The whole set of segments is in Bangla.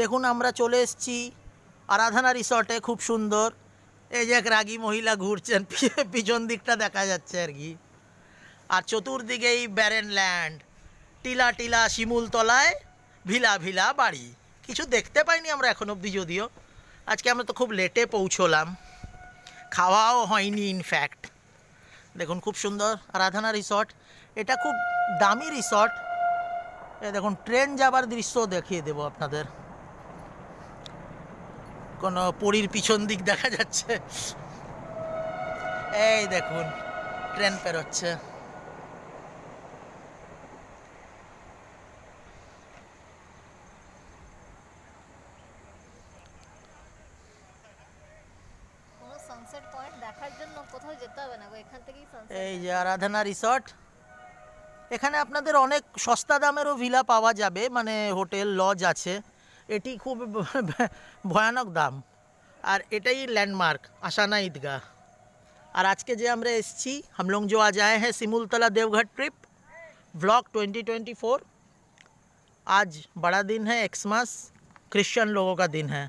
দেখুন, আমরা চলে এসেছি আরাধনা রিসর্টে, খুব সুন্দর। এই যে এক রাগী মহিলা ঘুরছেন পিছন দিকটা দেখা যাচ্ছে আর কি। আর চতুর্দিকেই ব্যারেন ল্যান্ড টিলা টিলা শিমুল তলায় ভিলা ভিলা বাড়ি। কিছু দেখতে পাইনি আমরা এখন অবধি যদিও। আজকে আমরা তো খুব লেটে পৌঁছলাম। খাওয়াও হয়নি ইনফ্যাক্ট দেখুন, খুব সুন্দর আরাধনা রিসর্ট। এটা খুব দামি রিসর্ট। দেখুন, ট্রেন যাবার দৃশ্য দেখিয়ে দেবো আপনাদের। কোনো পরীর পিছন দিক দেখা যাচ্ছে। এই দেখুন ট্রেন পেরোচ্ছে। কোনো সানসেট পয়েন্ট দেখার জন্য কোথাও যেতে হবে না গো এখান থেকেই সানসেট এই যে আরাধনা রিসর্ট এখানে আপনাদের অনেক সস্তা দামেরও ভিলা পাওয়া যাবে মানে হোটেল লজ আছে। এটি খুব ভয়ানক দাম আর এটাই ল্যান্ডমার্ক আশানা ঈদগাহ আর আজকে যে আমরা এসেছি हम लोग जो आज आए हैं सिमुलतला देवघर ट्रिप ब्लॉग 2024 आज बड़ा दिन है एक्समस क्रिश्चियन लोगों का दिन है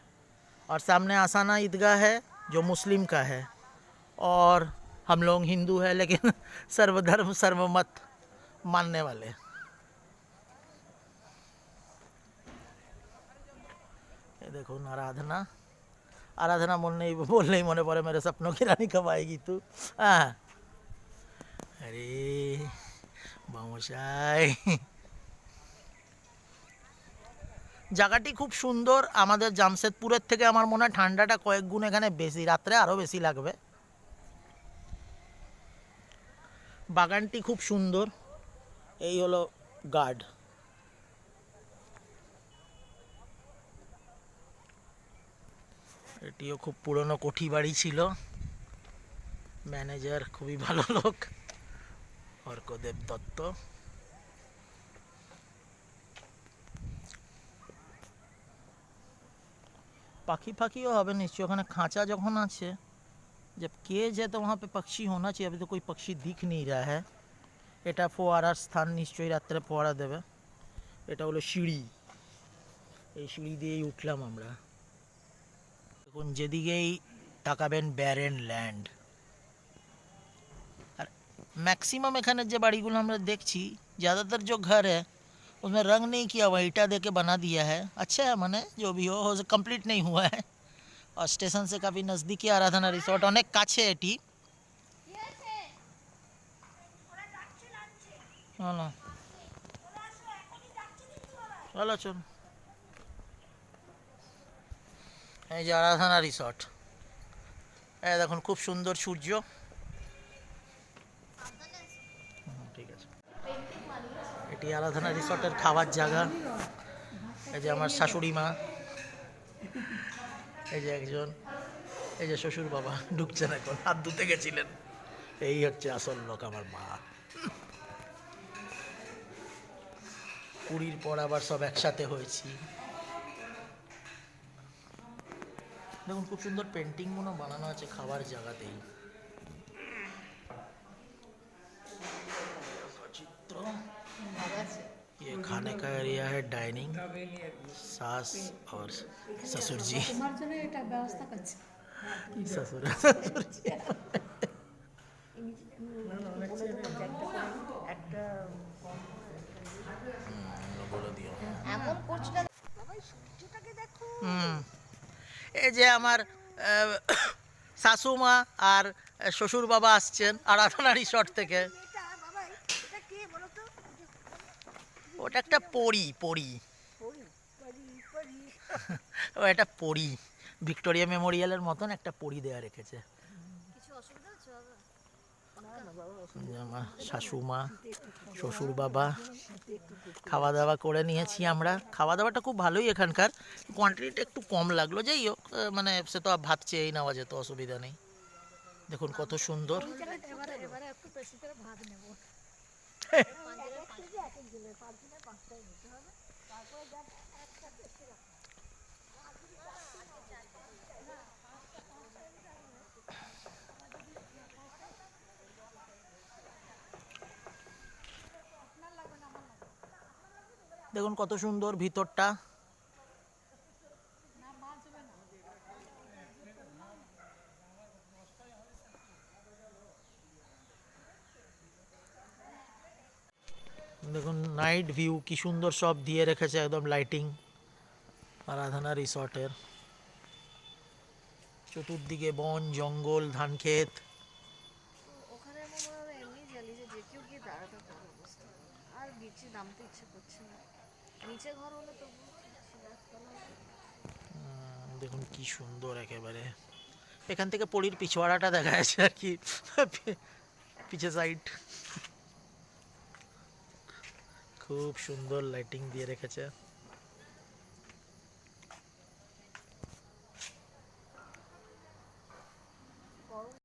और सामने आसाना ईदगाह है जो मुस्लिम का है और हम लोग हिंदू है लेकिन सर्वधर्म सर्वमत मानने वाले দেখুন, আরাধনা। আরাধনা মনে বললেই মনে পড়ে, মেরে স্বপ্ন কি রানী খাবাই তু? হ্যাঁ। আরে বামশাই জায়গাটি খুব সুন্দর। আমাদের জামশেদপুরের থেকে আমার মনে হয় ঠান্ডাটা কয়েক গুণ এখানে বেশি, রাত্রে আরও বেশি লাগবে। বাগানটি খুব সুন্দর। এই হলো গার্ড। এটিও খুব পুরনো কোঠি বাড়ি ছিল ম্যানেজার খুবই ভালো লোক অর্কদেব দত্ত পাখি ফাখিও হবে নিশ্চয়ই ওখানে খাঁচা যখন আছে जब केज है तो वहाँ पे पक्षी होना चाहिए अभी तो कोई पक्षी दिख नहीं रहा है এটা ফোয়ারার স্থান নিশ্চয়ই রাত্রে ফোয়ারা দেবে এটা হলো সিঁড়ি এই সিঁড়ি দিয়েই উঠলাম আমরা দেখুন যেদিকেই তাকাবেন ব্যারেন ল্যান্ড আর मैक्सिमम এখানে যে বাড়িগুলো আমরা দেখছি ज़्यादातर जो घर है उसमें रंग नहीं किया हुआ ईटा दे के बना दिया है अच्छा है माने जो भी हो कंप्लीट नहीं हुआ है और स्टेशन से काफ़ी नज़दीकी आराधना रिसोर्ट অনেক কাছে এটি ভালো ভালো চল এই যে আরাধনা রিসর্ট। এই দেখুন, খুব সুন্দর সূর্য। ঠিক আছে। এটি আরাধনা রিসর্টের খাবার জায়গা। এই যে আমার শাশুড়ি মা। এই যে একজন। এই যে শ্বশুর বাবা ঢুকছেন এখন, হাত ধুতে গেছিলেন। এই হচ্ছে আসল লোক আমার মা। পুরীর পর আবার সব একসাথে হয়েছি। দেখুন খুব সুন্দর পেন্টিং মনে বানানো আছে খাবার জায়গাতেই চিত্র ये खाने का एरिया है डाइनिंग सास और ससुर जी তোমার জন্য এটা ব্যবস্থা করছি ससुर ससुर जी যে আমার শাশুমা আর শ্বশুর বাবা আসছেন আরাধনা রিসর্ট থেকে। ওটা একটা পরি পরি। ও, একটা পরি। ভিক্টোরিয়া মেমোরিয়ালের মতন একটা পরি দেয়া রেখেছে কিছু অসুবিধা হচ্ছে বাবা যে আমার শাশু মা শ্বশুর বাবা খাওয়া দাওয়া করে নিয়েছি আমরা। খাওয়া দাওয়াটা খুব ভালোই এখানকার। কোয়ান্টিটিটা একটু কম লাগল, যাই হোক মানে সে তো ভাত চেয়েই নেওয়া যেত, অসুবিধা নেই। দেখুন কত সুন্দর। এবারে দেখুন কত সুন্দর ভিতরটা। দেখুন নাইট ভিউ, কি সুন্দর সব দিয়ে রেখেছে একদম লাইটিং, আরাধনা রিসর্টের। চতুর্দিকে বন, জঙ্গল, ধান ক্ষেত। আর নামতে ইচ্ছে করছে না। দেখুন কি সুন্দর একেবারে। এখান থেকে পরির পিছওয়াড়াটা দেখা যাচ্ছে আর কি, পিছে সাইড খুব সুন্দর লাইটিং দিয়ে রেখেছে।